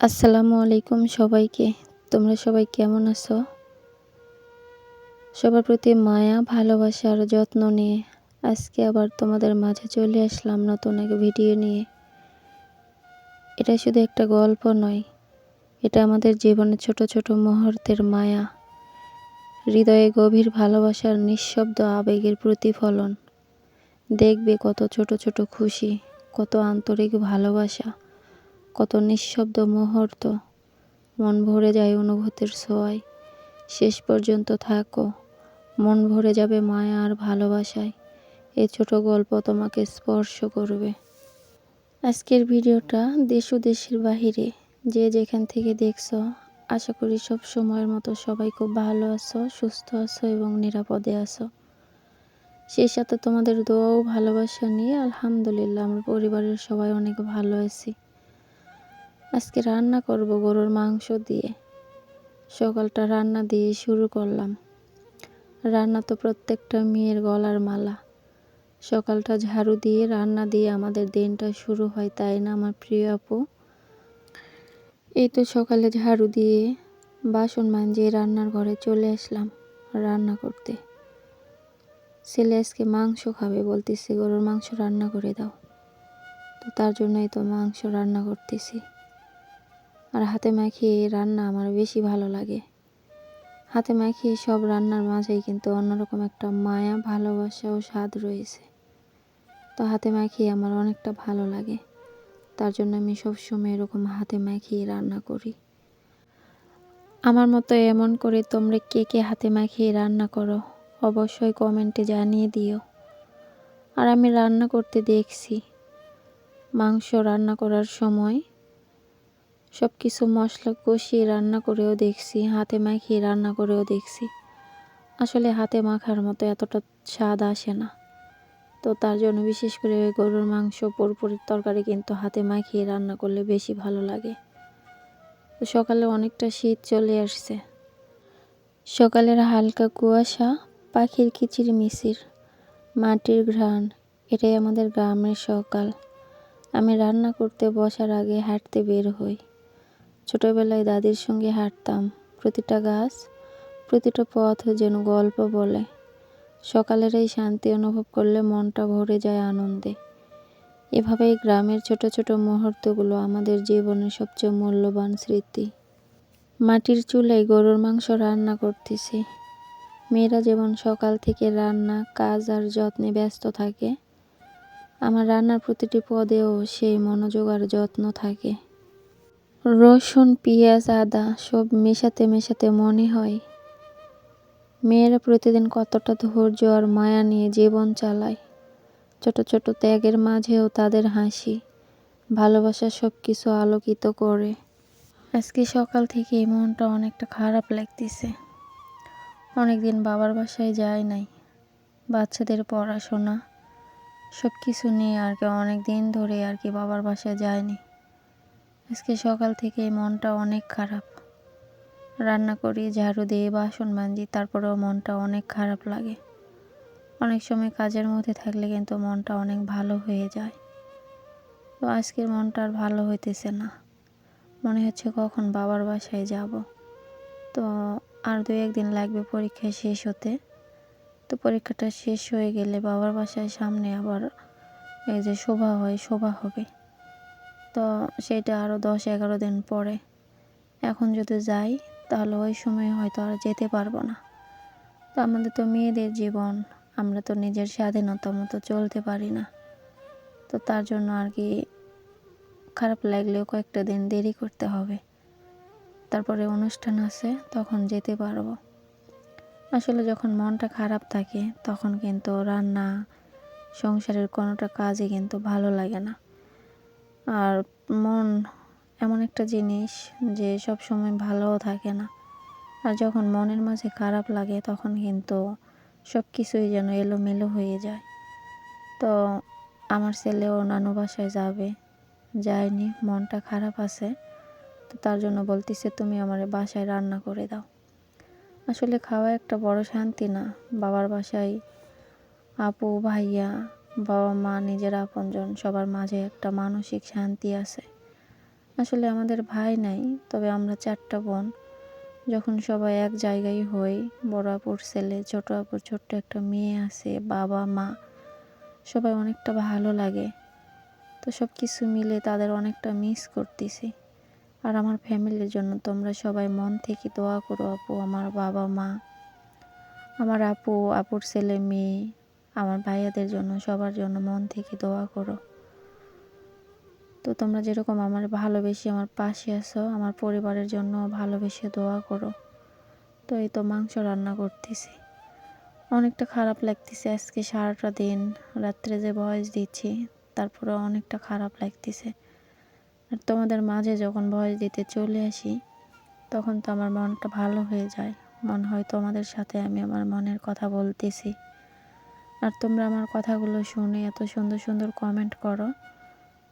আসসালামু আলাইকুম সবাইকে। তোমরা সবাই কেমন আছো? সবার প্রতি মায়া, ভালোবাসা আর যত্ন নিয়ে আজকে আবার তোমাদের মাঝে চলে আসলাম নতুন এক ভিডিও নিয়ে। এটা শুধু একটা গল্প নয়, এটা আমাদের জীবনে ছোট ছোট মুহূর্তের মায়া। হৃদয়ে গভীর ভালোবাসার নিঃশব্দ আবেগের প্রতিফলন। দেখবে কত ছোট ছোট খুশি, কত আন্তরিক ভালোবাসা। কত নিঃশব্দ মুহূর্ত। মন ভরে যায় অনুভূতির ছোঁয়ায়। শেষ পর্যন্ত থাকো। মন ভরে যাবে মায়া আর ভালোবাসায়। এ ছোট গল্প তোমাকে স্পর্শ করবে। আজকের ভিডিওটা দেশ দেশের বাহিরে যে যেখান থেকে দেখছ, আশা করি সব সময়ের মতো সবাই খুব ভালো আছো, সুস্থ আছো এবং নিরাপদে আছো। সেই সাথে তোমাদের দোয়াও ভালোবাসা নিয়ে আলহামদুলিল্লাহ আমার পরিবারের সবাই অনেক ভালো আছি। আজকে রান্না করব গরুর মাংস দিয়ে। সকালটা রান্না দিয়ে শুরু করলাম। রান্না তো প্রত্যেকটা মেয়ের গলার মালা। সকালটা ঝাড়ু দিয়ে রান্না দিয়ে আমাদের দিনটা শুরু হয় তাই না, আমার প্রিয় আপু? এই তো সকালে ঝাড়ু দিয়ে বাসন মাঞ্জিয়ে রান্নার ঘরে চলে আসলাম রান্না করতে। ছেলে আজকে মাংস খাবে বলতেছি, গরুর মাংস রান্না করে দাও। তো তার জন্যই তো মাংস রান্না করতেছি। আর হাতে মাখিয়ে রান্না আমার বেশি ভালো লাগে। হাতে মাখিয়ে সব রান্নার মাঝেই কিন্তু অন্যরকম একটা মায়া, ভালোবাসা ও স্বাদ রয়েছে। তো হাতে মাখিয়ে আমার অনেকটা ভালো লাগে। তার জন্য আমি সবসময় এরকম হাতে মাখিয়ে রান্না করি। আমার মতো এমন করে তোমরা কে কে হাতে মাখিয়ে রান্না করো, অবশ্যই কমেন্টে জানিয়ে দিও। আর আমি রান্না করতে দেখছি। মাংস রান্না করার সময় সব কিছু মশলা কষিয়ে রান্না করেও দেখছি, হাতে মাখিয়ে রান্না করেও দেখছি। আসলে হাতে মাখার মতো এতটা স্বাদ আসে না। তো তার জন্য বিশেষ করে গরুর মাংস পুরপুরির তরকারি কিন্তু হাতে মাখিয়ে রান্না করলে বেশি ভালো লাগে। তো সকালে অনেকটা শীত চলে আসছে। সকালের হালকা কুয়াশা, পাখির কিচির মিচির, মাটির ঘ্রাণ, এটাই আমাদের গ্রামের সকাল। আমি রান্না করতে বসার আগে হাঁটতে বের হই। ছোটবেলায় দাদির সঙ্গে হাঁটতাম। প্রতিটা গাছ, প্রতিটা পথ যেন গল্প বলে। সকালের এই শান্তি অনুভব করলে মনটা ভরে যায় আনন্দে। এভাবেই গ্রামের ছোট ছোট মুহূর্তগুলো আমাদের জীবনের সবচেয়ে মূল্যবান স্মৃতি। মাটির চুলায় গরুর মাংস রান্না করতেছি। মেয়েরা যেমন সকাল থেকে রান্না, কাজ আর যত্নে ব্যস্ত থাকে, আমার রান্নার প্রতিটি পদেও সেই মনোযোগ আর যত্ন থাকে। রসুন, পেঁয়াজ, আদা সব মেশাতে মেশাতে মনে হয় মেয়েরা প্রতিদিন কতটা ধৈর্য আর মায়া নিয়ে জীবন চালায়। ছোট ছোট ত্যাগের মাঝেও তাদের হাসি, ভালোবাসা সব কিছু আলোকিত করে। আজকে সকাল থেকে মনটা অনেকটা খারাপ লাগতেছে। অনেকদিন বাবার বাসায় যায় নাই, বাচ্চাদের পড়াশোনা সব কিছু নিয়ে আর কি অনেক দিন ধরে আর কি বাবার বাসায় যায়নি। আজকে সকাল থেকে মনটা অনেক খারাপ। রান্না করি, ঝাড়ু দিয়ে বাসন মাঞ্জি তারপরেও মনটা অনেক খারাপ লাগে। অনেক সময় কাজের মধ্যে থাকলে কিন্তু মনটা অনেক ভালো হয়ে যায়। তো আজকের মনটা আর ভালো হইতেছে না। মনে হচ্ছে কখন বাবার বাসায় যাব। তো আর দু একদিন লাগবে পরীক্ষা শেষ হতে। তো পরীক্ষাটা শেষ হয়ে গেলে বাবার বাসায় সামনে আবার এই যে শোভা হয়, শোভা হবে। তো সেটা আরও দশ, এগারো দিন পরে। এখন যদি যাই, তাহলে ওই সময় হয়তো আর যেতে পারব না। তো আমাদের তো মেয়েদের জীবন, আমরা তো নিজের স্বাধীনতা মতো চলতে পারি না। তো তার জন্য আর কি খারাপ লাগলেও কয়েকটা দিন দেরি করতে হবে। তারপরে অনুষ্ঠান আছে, তখন যেতে পারব। আসলে যখন মনটা খারাপ থাকে, তখন কিন্তু রান্না, সংসারের কোনোটা কাজই কিন্তু ভালো লাগে না। আর মন এমন একটা জিনিস যে সব সময় ভালোও থাকে না। আর যখন মনের মাঝে খারাপ লাগে তখন কিন্তু সব কিছুই যেন এলোমেলো হয়ে যায়। তো আমার ছেলেও নানু বাসায় যাবে। যায়নি, মনটা খারাপ আছে। তো তার জন্য বলতেছে, তুমি আমার বাসায় রান্না করে দাও। আসলে খাওয়া একটা বড় শান্তি না। বাবার বাসায় আপু, ভাইয়া বাবা মা নিজের আপনজন, সবার মাঝে একটা মানসিক শান্তি আছে। আসলে আমাদের ভাই নাই, তবে আমরা চারটা বোন। যখন সবাই এক জায়গায় হই বড় আপুর ছেলে ছোট আপুর ছোট্ট একটা মেয়ে আছে, বাবা, মা, সবাই অনেকটা ভালো লাগে। তো সব কিছু মিলে তাদের অনেকটা মিস করতেছি। আর আমার ফ্যামিলির জন্য তোমরা সবাই মন থেকে দোয়া করো, আপু, আমার বাবা মা আমার আপু, আপুর ছেলে, মেয়ে আমার ভাইয়াদের জন্য, সবার জন্য মন থেকে দোয়া করো। তো তোমরা যেরকম আমার ভালোবেসে আমার পাশে আছো, আমার পরিবারের জন্য ভালোবেসে দোয়া করো। তো এই তো মাংস রান্না করতেছি। অনেকটা খারাপ লাগতেছে, আজকে সারাটা দিন রাত্রে যে ভয়েস দিচ্ছি তারপরে অনেকটা খারাপ লাগতেছে। আর তোমাদের মাঝে যখন ভয়েস দিতে চলে আসি, তখন তো আমার মনটা ভালো হয়ে যায়। মনে হয় তোমাদের সাথে আমি আমার মনের কথা বলতেছি। আর তোমরা আমার কথাগুলো শুনে এত সুন্দর সুন্দর কমেন্ট করো,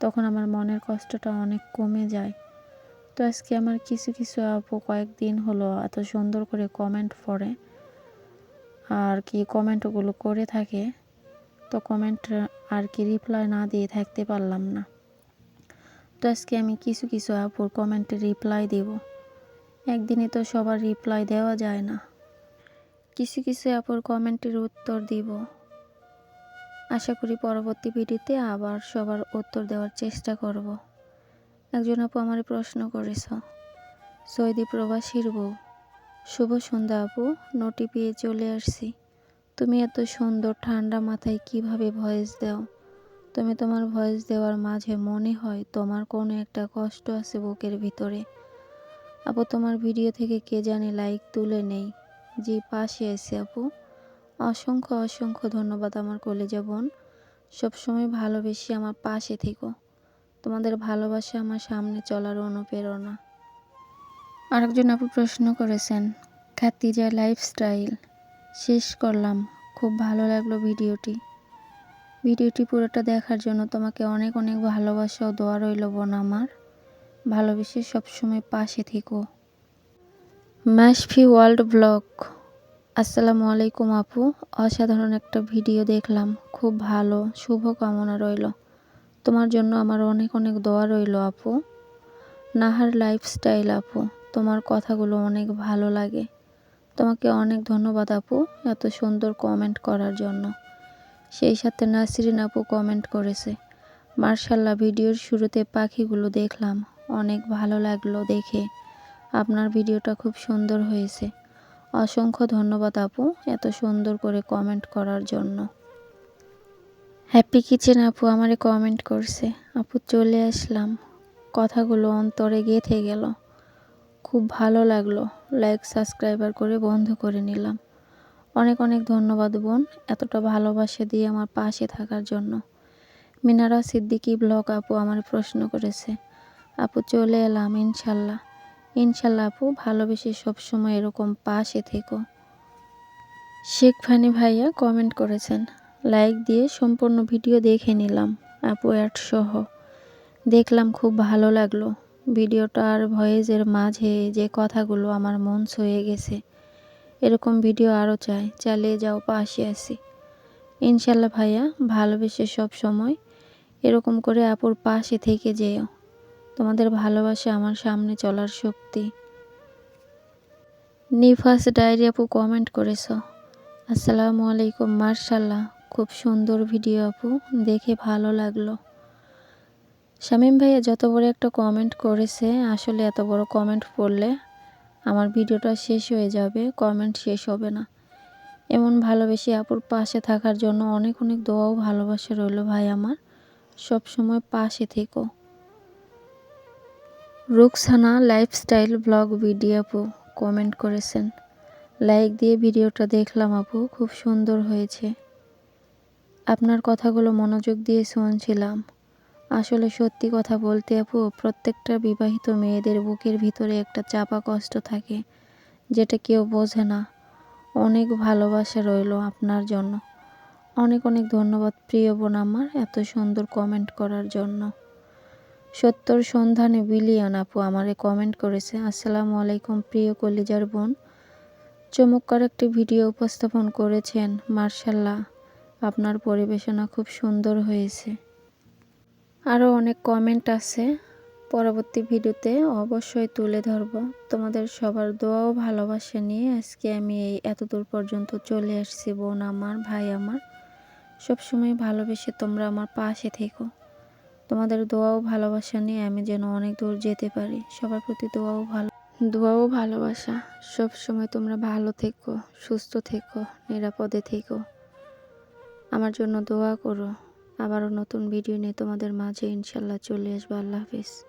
তখন আমার মনের কষ্টটা অনেক কমে যায়। তো আজকে আমার কিছু কিছু আপু কয়েকদিন হলো এত সুন্দর করে কমেন্ট পড়ে আর কি কমেন্টগুলো করে থাকে, তো কমেন্ট আর কি রিপ্লাই না দিয়ে থাকতে পারলাম না। তো আজকে আমি কিছু কিছু আপুর কমেন্টে রিপ্লাই দেব। একদিনে তো সবার রিপ্লাই দেওয়া যায় না। কিছু কিছু আপুর কমেন্টের উত্তর দিব। আশা করি পরবর্তী ভিডিওতে আবার সবার উত্তর দেওয়ার চেষ্টা করব। একজন আপু আমার প্রশ্ন করেছ, সৌদি প্রবাসীর বউ, শুভ সন্ধ্যা আপু, নোটি পেয়ে চলে আসছি। তুমি এত সুন্দর ঠান্ডা মাথায় কীভাবে ভয়েস দাও? তুমি তোমার ভয়েস দেওয়ার মাঝে মনে হয় তোমার কোনো একটা কষ্ট আছে বুকের ভিতরে। আপু, তোমার ভিডিও থেকে কে জানে লাইক তুলে নেই। জি, পাশে এসে আপু। অসংখ্য অসংখ্য ধন্যবাদ আমার কলেজা বোন। সবসময় ভালোবেসে আমার পাশে থেকো। তোমাদের ভালোবাসা আমার সামনে চলার অনুপ্রেরণা। আরেকজন আপু প্রশ্ন করেছেন, খাতিজা লাইফস্টাইল শেষ করলাম, খুব ভালো লাগল ভিডিওটি। ভিডিওটি পুরোটা দেখার জন্য তোমাকে অনেক অনেক ভালোবাসা ও দোয়া রইল বোন আমার। ভালোবেসে সবসময় পাশে থেকো। Mashfi world blog. আসসালামু আলাইকুম আপু। অসাধারণ একটা ভিডিও দেখলাম। খুব ভালো। শুভ কামনা রইল। তোমার জন্য আমার অনেক অনেক দোয়া রইল আপু। নাহার লাইফস্টাইল আপু, তোমার কথাগুলো অনেক ভালো লাগে। তোমাকে অনেক ধন্যবাদ আপু এত সুন্দর কমেন্ট করার জন্য। সেই সাথে নাসরিন আপু কমেন্ট করেছে, মার্শাল্লাহ, ভিডিওর শুরুতে পাখিগুলো দেখলাম। অনেক ভালো লাগল দেখে। আপনার ভিডিওটা খুব সুন্দর হয়েছে। অসংখ্য ধন্যবাদ আপু এত সুন্দর করে কমেন্ট করার জন্য। হ্যাপি কিচেন আপু আমারে কমেন্ট করছে। আপু চলে আসলাম। কথাগুলো অন্তরে গেঁথে গেল। খুব ভালো লাগল। লাইক সাবস্ক্রাইবার করে বন্ধ করে নিলাম। অনেক অনেক ধন্যবাদ বোন এতটা ভালোবাসা দিয়ে আমার পাশে থাকার জন্য। মিনারা সিদ্দিকি ব্লগ আপু আমার প্রশ্ন করেছে। আপু চলে এলাম ইনশাল্লাহ। ইনশাল্লাহ আপু, ভালোবেসে সবসময় এরকম পাশে থেকো। শেখ ফানি ভাইয়া কমেন্ট করেছেন লাইক দিয়ে সম্পূর্ণ ভিডিও দেখে নিলাম আপু অ্যাড সহ। দেখলাম খুব ভালো লাগল ভিডিওটার ভয়েসের মাঝে যে কথাগুলো আমার মন ছুঁয়ে গেছে, এরকম ভিডিও আরও চাই, চালিয়ে যাও, পাশে আসি ইনশাল্লাহ ভাইয়া, ভালোবেসে সব সময় এরকম করে আপুর পাশে থেকে যেও। তোমাদের ভালোবাসা আমার সামনে চলার শক্তি। নিফাস ডায়েরি আপু কমেন্ট করেছ। আসসালামু আলাইকুম, মার্শাল্লাহ, খুব সুন্দর ভিডিও আপু, দেখে ভালো লাগল। শামীম ভাইয়া, যত বড় একটা কমেন্ট করেছে, আসলে এত বড় কমেন্ট পড়লে আমার ভিডিওটা শেষ হয়ে যাবে কমেন্ট শেষ হবে না। এমন ভালোবেসে আপুর পাশে থাকার জন্য অনেক অনেক দোয়াও ভালোবাসা রইল ভাই আমার। সব সময় পাশে থেকো। রুকসানা লাইফস্টাইল ব্লগ ভিডিও আপু কমেন্ট করেছেন। লাইক দিয়ে ভিডিওটা দেখলাম আপু, খুব সুন্দর হয়েছে। আপনার কথাগুলো মনোযোগ দিয়ে শুনছিলাম। আসলে সত্যি কথা বলতে আপু, প্রত্যেকটা বিবাহিত মেয়েদের বুকের ভিতরে একটা চাপা কষ্ট থাকে, যেটা কেউ বোঝে না। অনেক ভালোবাসা রইল আপনার জন্য। অনেক অনেক ধন্যবাদ প্রিয় বোন আমার এত সুন্দর কমেন্ট করার জন্য। সত্তর সন্ধানে বিলিয়ন আপু আমারে কমেন্ট করেছে, আসসালামু আলাইকুম প্রিয় কলিজার বোন। চমৎকার একটি ভিডিও উপস্থাপন করেছেন, মার্শাল্লাহ। আপনার পরিবেশনা খুব সুন্দর হয়েছে। আরও অনেক কমেন্ট আছে, পরবর্তী ভিডিওতে অবশ্যই তুলে ধরব। তোমাদের সবার দোয়া ও ভালোবাসা নিয়ে আজকে আমি এই এতদূর পর্যন্ত চলে আসছি, বোন আমার, ভাই আমার। সবসময় ভালোবেসে তোমরা আমার পাশে থেকো। তোমাদের দোয়া ও ভালোবাসা নিয়ে আমি যেন অনেক দূর যেতে পারি। সবার প্রতি দোয়া ও ভালো দোয়া ও ভালোবাসা। সব সময় তোমরা ভালো থেকো, সুস্থ থেকো, নিরাপদে থেকো। আমার জন্য দোয়া করো। আবারও নতুন ভিডিও নিয়ে তোমাদের মাঝে ইনশাল্লাহ চলে আসব। আল্লাহ হাফিজ।